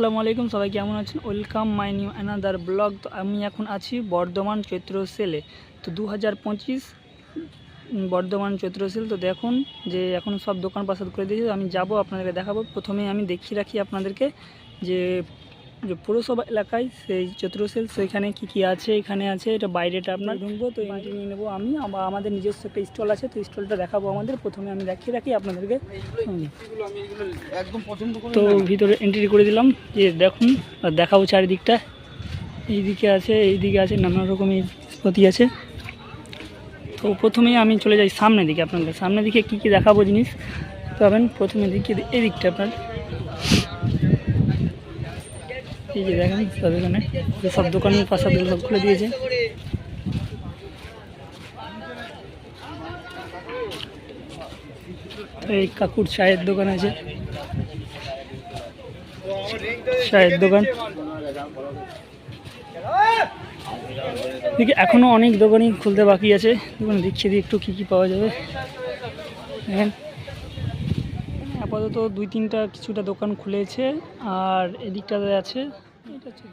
আসসালামু আলাইকুম, সবাই কেমন আছেন? Welcome my new another blog তো আমি এখন আছি বর্ধমান চৈত্র সেলে তো দু হাজার পঁচিশ বর্ধমান চৈত্র সেল তো দেখুন যে এখন সব দোকান প্রসাদ করে দিয়েছে। আমি যাব, আপনাদেরকে দেখাবো। প্রথমে আমি দেখিয়ে রাখি আপনাদেরকে যে যে পুরসভা এলাকায় সেই চৈত্র সেল সেখানে কী কী আছে এখানে আছে এটা বাইরেটা আপনার ঢুকবো তো এন্ট্রি নিয়ে নেব আমি। আমাদের নিজস্ব একটা স্টল আছে তো স্টলটা দেখাবো আমাদের। প্রথমে আমি দেখিয়ে রাখি আপনাদেরকে। তো ভিতরে এন্ট্রি করে দিলাম যে দেখুন আর দেখাবো চারিদিকটা। এইদিকে আছে এইদিকে আছে নানা রকমের স্পতি আছে। তো প্রথমেই আমি চলে যাই সামনের দিকে আপনাদের। সামনের দিকে কী কী দেখাবো জিনিস পাবেন প্রথমে দিকে এই দিকটা আপনার। এই যে দেখেন তাদের এখানে? সব দোকানের পাশাগুলো সব খুলে দিয়েছে। এই কাকুর চায়ের দোকান আছে। চায়ের দোকান। দেখি এখনও অনেক দোকানই খুলতে বাকি আছে। দোকানে দেখছি একটু কী কী পাওয়া যাবে। দেখেন। আপাতত দুই তিনটা কিছুটা দোকান খুলেছে, আর এদিকটাতে আছে এটা হচ্ছে।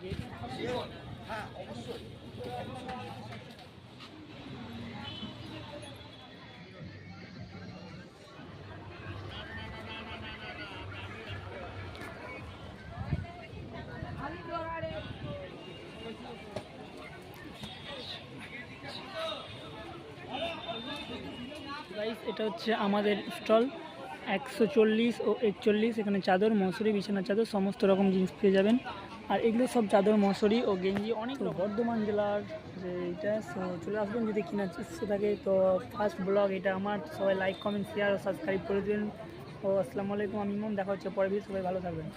এটা হচ্ছে আমাদের স্টল একশো চল্লিশ ও একচল্লিশ এখানে চাদর মশুরি বিছানার চাদর সমস্ত রকম জিনিস পেয়ে যাবেন। আর এগুলো সব চাদর মশুরি ও গেঞ্জি অনেক বর্ধমান জেলার যে এটা চলে আসবেন যদি কেনার ইচ্ছে থাকে তো ফার্স্ট ব্লগ এটা আমার। সবাই লাইক কমেন্ট শেয়ার ও সাবস্ক্রাইব করে দেবেন। ও আসসালামু আলাইকুম আমি মন দেখা হচ্ছে পরে সবাই ভালো থাকবেন।